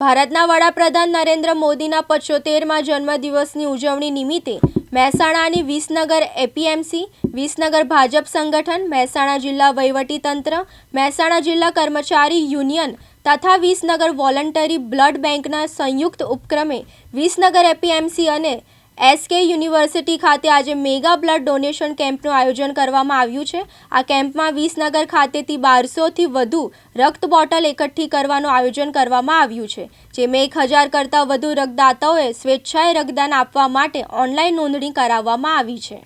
ભારતના વડાપ્રધાન નરેન્દ્ર મોદીના પચોતેરમાં જન્મદિવસની ઉજવણી નિમિત્તે મહેસાણાની વિસનગર એપીએમસી, વિસનગર ભાજપ સંગઠન, મહેસાણા જિલ્લા વહીવટીતંત્ર, મહેસાણા જિલ્લા કર્મચારી યુનિયન તથા વિસનગર વોલન્ટરી બ્લડ બેંકના સંયુક્ત ઉપક્રમે વિસનગર એપીએમસી અને એસકે યુનિવર્સિટી ખાતે આજે મેગા બ્લડ ડોનેશન કેમ્પનું આયોજન કરવામાં આવ્યું છે. આ કેમ્પમાં વિસનગર ખાતેથી બારસોથી વધુ રક્ત બોટલ એકઠી કરવાનું આયોજન કરવામાં આવ્યું છે, જેમાં એક હજાર કરતાં વધુ રક્તદાતાઓએ સ્વેચ્છાએ રક્તદાન આપવા માટે ઓનલાઈન નોંધણી કરાવવામાં આવી છે.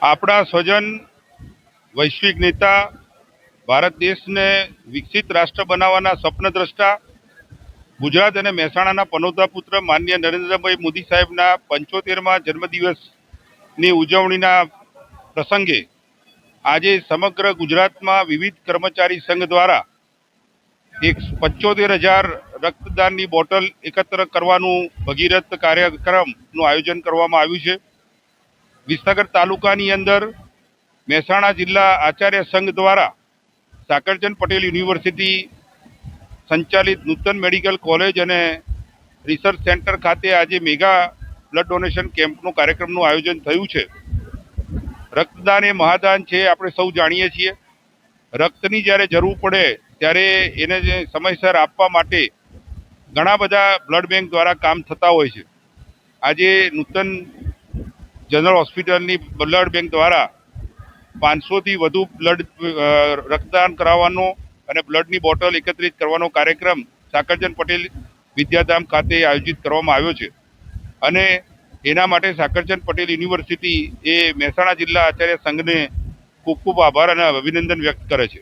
આપણા સ્વજન વૈશ્વિક નેતા ભારત દેશને વિકસિત રાષ્ટ્ર બનાવવાના સ્વપ્નદ્રષ્ટા ગુજરાત અને મહેસાણાના પનોતા પુત્ર માન્ય નરેન્દ્રભાઈ મોદી સાહેબના પંચોતેરમાં જન્મદિવસની ઉજવણીના પ્રસંગે આજે સમગ્ર ગુજરાતમાં વિવિધ કર્મચારી સંઘ દ્વારા એક પંચોતેર હજાર રક્તદાનની બોટલ એકત્ર કરવાનું ભગીરથ કાર્યક્રમનું આયોજન કરવામાં આવ્યું છે. વિસનગર તાલુકાની અંદર મહેસાણા જિલ્લા આચાર્ય સંઘ દ્વારા સાકરચંદ પટેલ યુનિવર્સિટી સંચાલિત નૂતન મેડિકલ કોલેજ અને રિસર્ચ સેન્ટર ખાતે આજે મેગા બ્લડ ડોનેશન કેમ્પનું કાર્યક્રમનું આયોજન થયું છે. રક્તદાન એ મહાદાન છે, આપણે સૌ જાણીએ છીએ. રક્તની જ્યારે જરૂર પડે ત્યારે એને સમયસર આપવા માટે ઘણા બધા બ્લડ બેંક દ્વારા કામ થતા હોય છે. આજે નૂતન જનરલ હોસ્પિટલની બ્લડ બેંક દ્વારા પાંચસોથી વધુ બ્લડ રક્તદાન કરાવવાનો અને બ્લડની બોટલ એકત્રિત કરવાનો કાર્યક્રમ સાકરચંદ પટેલ વિદ્યાધામ ખાતે આયોજિત કરવામાં આવ્યો છે. અને એના માટે સાકરચંદ પટેલ યુનિવર્સિટી એ મહેસાણા જિલ્લા આચાર્ય સંઘને ખૂબ ખૂબ આભાર અને અભિનંદન વ્યક્ત કરે છે.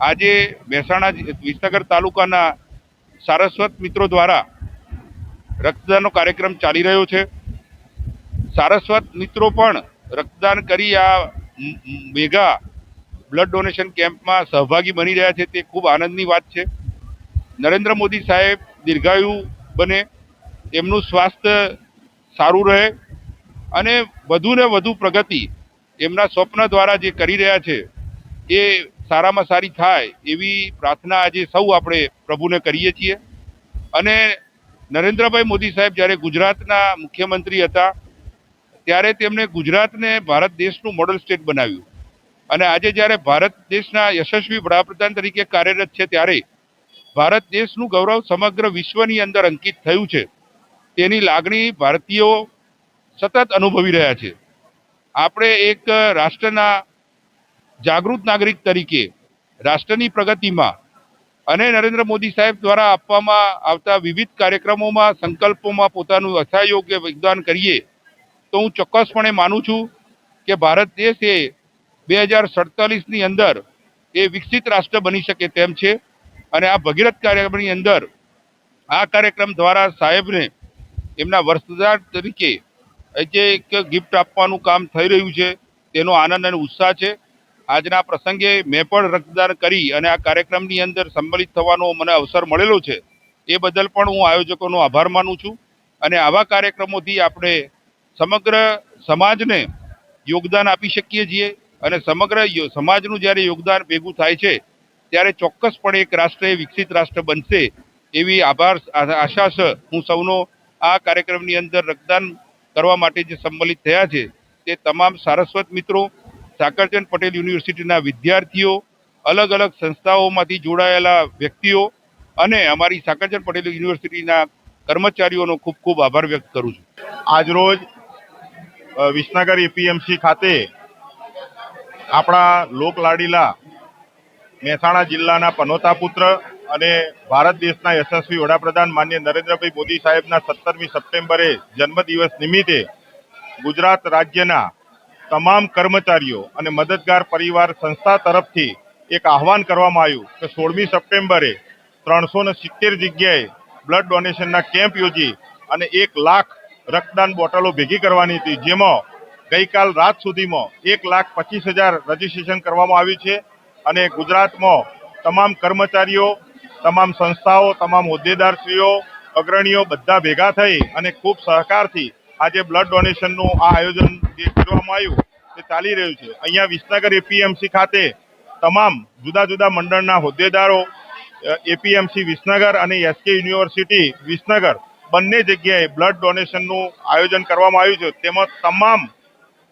આજે મહેસાણા વિસનગર તાલુકાના સારસ્વત મિત્રો દ્વારા રક્તદાનનો કાર્યક્રમ ચાલી રહ્યો છે. સારસ્વત મિત્રો પણ રક્તદાન કરી આ મેગા બ્લડ ડોનેશન કેમ્પમાં સહભાગી બની રહ્યા છે તે ખૂબ આનંદની વાત છે. નરેન્દ્ર મોદી સાહેબ દીર્ઘાયુ બને એમનું સ્વાસ્થ્ય સારું રહે અને વધુ ને વધુ પ્રગતિ એમના સ્વપ્ન દ્વારા જે કરી રહ્યા છે એ સારામાં સારી થાય એવી પ્રાર્થના આજે સૌ આપણે પ્રભુને કરીએ છીએ. અને નરેન્દ્રભાઈ મોદી સાહેબ જ્યારે ગુજરાતના મુખ્યમંત્રી હતા ત્યારે તેમણે ગુજરાતને ભારત દેશનું મોડલ સ્ટેટ બનાવ્યું. અને આજે જ્યારે ભારત દેશના યશસ્વી વડાપ્રધાન તરીકે કાર્યરત છે, ત્યારે ભારત દેશનું ગૌરવ સમગ્ર વિશ્વની અંદર અંકિત થયું છે. તેની લાગણી ભારતીયો સતત અનુભવી રહ્યા છે. આપણે એક રાષ્ટ્રના જાગૃત નાગરિક તરીકે રાષ્ટ્રની પ્રગતિમાં અને નરેન્દ્ર મોદી સાહેબ દ્વારા આપવામાં આવતા વિવિધ કાર્યક્રમોમાં સંકલ્પોમાં પોતાનું યથાયોગ્ય યોગદાન કરીએ તો હું ચોક્કસપણે માનું છું કે ભારત દેશ એ બે હજાર સડતાલીસની અંદર એ વિકસિત રાષ્ટ્ર બની શકે તેમ છે. અને આ ભગીરથ કાર્યક્રમની અંદર આ કાર્યક્રમ દ્વારા સાહેબને એમના વર્ષદાર તરીકે જે એક ગિફ્ટ આપવાનું કામ થઈ રહ્યું છે, તેનો આનંદ અને ઉત્સાહ છે. આજના પ્રસંગે મેં પણ રક્તદાન કરી અને આ કાર્યક્રમની અંદર સંમલિત થવાનો મને અવસર મળેલો છે. એ બદલ પણ હું આયોજકોનો આભાર માનું છું. અને આવા કાર્યક્રમોથી આપણે સમગ્ર સમાજને યોગદાન આપી શકીએ છીએ અને સમગ્ર સમાજનું જ્યારે યોગદાન ભેગું થાય છે, ત્યારે ચોક્કસપણે એક રાષ્ટ્ર વિકસિત રાષ્ટ્ર બનશે એવી આભાર આશા હું સૌનો આ કાર્યક્રમની અંદર રક્તદાન કરવા માટે જે સંમલિત થયા છે, તે તમામ સારસ્વત મિત્રો, સાકરચંદ પટેલ યુનિવર્સિટીના વિદ્યાર્થીઓ અલગ અલગ સંસ્થાઓમાંથી જોડાયેલા વ્યક્તિઓ અને અમારી સાકરચંદ પટેલ યુનિવર્સિટીના કર્મચારીઓનો ખૂબ ખૂબ આભાર વ્યક્ત કરું છું. આજરોજ વિસનગર એપીએમસી ખાતે આપણા લોકલાડીલા મહેસાણા જિલ્લાના પનોતા પુત્ર અને ભારત દેશના યશસ્વી વડાપ્રધાન માન્ય નરેન્દ્રભાઈ મોદી સાહેબના સત્તરમી સપ્ટેમ્બરે જન્મદિવસ નિમિત્તે ગુજરાત રાજ્યના તમામ કર્મચારીઓ અને મદદગાર પરિવાર સંસ્થા તરફથી એક આહવાન કરવામાં આવ્યું કે સોળમી સપ્ટેમ્બરે ત્રણસો સિત્તેર જગ્યાએ બ્લડ ડોનેશનના કેમ્પ યોજી અને એક લાખ રક્તદાન બોટલો ભેગી કરવાની હતી, જેમાં ગઈકાલ રાત સુધીમાં એક લાખ પચીસ હજાર રજીસ્ટ્રેશન કરવામાં આવ્યું છે અને ગુજરાતમાં તમામ કર્મચારીઓ, તમામ સંસ્થાઓ, તમામ હોદ્દેદારશ્રીઓ, અગ્રણીઓ બધા ભેગા થઈ અને ખૂબ સહકારથી આજે બ્લડ ડોનેશનનું આ આયોજન જે કરવામાં આવ્યું તે ચાલી રહ્યું છે. અહીંયા વિસનગર એપીએમસી ખાતે તમામ જુદા જુદા મંડળના હોદ્દેદારો એપીએમસી વિસનગર અને એસકે યુનિવર્સિટી વિસનગર બંને જગ્યાએ બ્લડ ડોનેશનનું આયોજન કરવામાં આવ્યું છે. તેમાં તમામ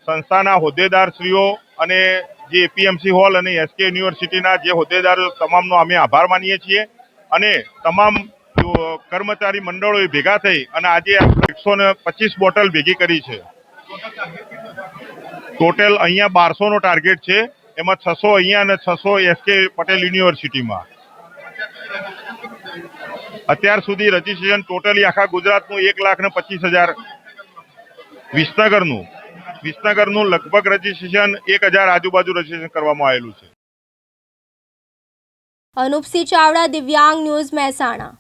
સંસ્થાના હોદ્દેદારશ્રીઓ અને જે એપીએમસી હોલ અને એસકે યુનિવર્સિટીના જે હોદ્દેદારો તમામનો અમે આભાર માનીએ છીએ. અને તમામ કર્મચારી મંડળોએ ભેગા થઈ અને આજે એકસો ને પચીસ બોટલ ભેગી કરી છે. ટોટલ અહીંયા બારસોનો ટાર્ગેટ છે. એમાં છસો અહીંયા અને છસો એસકે પટેલ યુનિવર્સિટીમાં. અત્યાર સુધી રજીસ્ટ્રેશન ટોટલી આખા ગુજરાતનું એક લાખ ને પચીસ હજાર. વિસનગરનું. વિસનગરનું લગભગ રજીસ્ટ્રેશન એક હજાર આજુબાજુ રજીસ્ટ્રેશન કરવામાં આવેલું છે. અનુપસિંહ ચાવડા, દિવ્યાંગ ન્યૂઝ મહેસાણા.